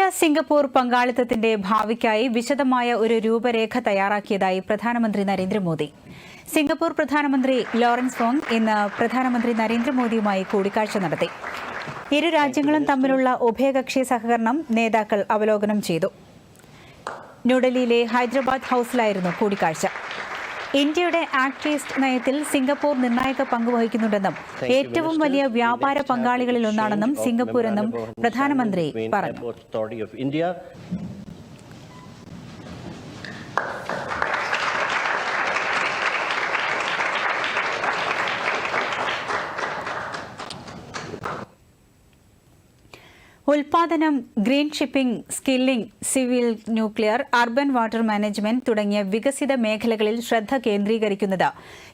India Singapore പങ്കാളിത്തത്തിന്റെ ഭാവിക്കായി വിശദമായ ഒരു രൂപരേഖ തയ്യാറാക്കിയതായി പ്രധാനമന്ത്രി നരേന്ദ്രമോദി. സിംഗപ്പൂർ പ്രധാനമന്ത്രി ലോറൻസ് ഫോങ് ഇന്ന് പ്രധാനമന്ത്രി നരേന്ദ്രമോദിയുമായി കൂടിക്കാഴ്ച നടത്തി. ഇരു രാജ്യങ്ങളും തമ്മിലുള്ള ഉഭയകക്ഷി സഹകരണം നേതാക്കൾ അവലോകനം ചെയ്തു. ന്യൂഡൽഹിയിലെ ഹൈദരാബാദ് ഹൌസിലായിരുന്നു കൂടിക്കാഴ്ച. ഇന്ത്യയുടെ ആക്ട് ഈസ്റ്റ് നയത്തിൽ സിംഗപ്പൂർ നിർണായക പങ്ക് വഹിക്കുന്നുണ്ടെന്നും ഏറ്റവും വലിയ വ്യാപാര പങ്കാളികളിൽ ഒന്നാണെന്നും സിംഗപ്പൂർ എന്നും പ്രധാനമന്ത്രി പറഞ്ഞു. ഉൽപാദനം green shipping skilling civil nuclear urban water management തുടങ്ങിയ വികസിത മേഖലകളിൽ ശ്രദ്ധ കേന്ദ്രീകരിക്കുന്നത്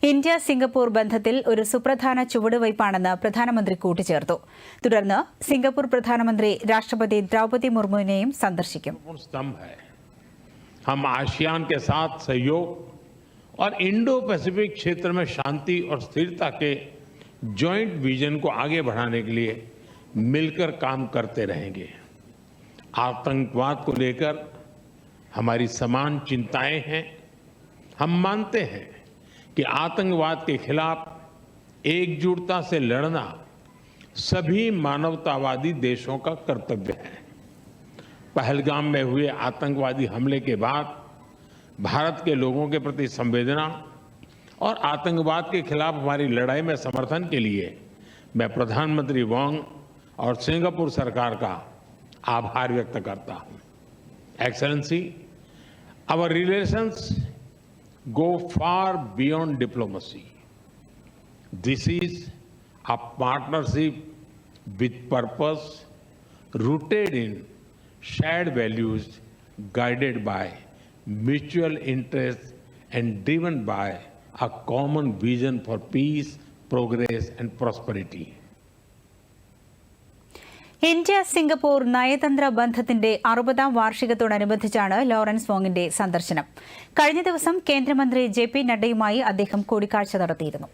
ഇന്ത്യ സിംഗപ്പൂർ ബന്ധത്തിൽ ഒരു സുപ്രധാന ചുവടുവയ്പാണെന്ന് പ്രധാനമന്ത്രി കൂട്ടിച്ചേർത്തു തുടർന്ന് സിംഗപ്പൂർ പ്രധാനമന്ത്രി രാഷ്ട്രപതി ദ്രൗപദി മുർമുവിനെയും സന്ദർശിക്കും महत्वपूर्ण स्तंभ है हम आसियान के साथ सहयोग और इंडो पैसिफिक क्षेत्र में शांति और स्थिरता के जॉइंट विजन को आगे बढ़ाने के लिए मिलकर काम करते रहेंगे। आतंकवाद को लेकर हमारी समान चिंताएँ हैं। हम मानते हैं कि आतंकवाद के खिलाफ एकजुटता से लड़ना सभी मानवतावादी देशों का कर्तव्य है। पहलगाम में हुए आतंकवादी हमले के बाद भारत के लोगों के प्रति संवेदना और आतंकवाद के खिलाफ हमारी लड़ाई में समर्थन के लिए मैं प्रधानमंत्री वांग और सिंगापुर सरकार का आभार व्यक्त करता हूँ। Excellency our relations go far beyond diplomacy this is a partnership with purpose rooted in shared values guided by mutual interest and driven by a common vision for peace progress and prosperity India Singapore നയതന്ത്ര ബന്ധത്തിന്റെ അറുപതാം വാർഷികത്തോടനുബന്ധിച്ചാണ് Lawrence വോങ്ങിന്റെ സന്ദർശനം. കഴിഞ്ഞ ദിവസം കേന്ദ്രമന്ത്രി J P നഡ്ഡയുമായി അദ്ദേഹം കൂടിക്കാഴ്ച നടത്തിയിരുന്നു.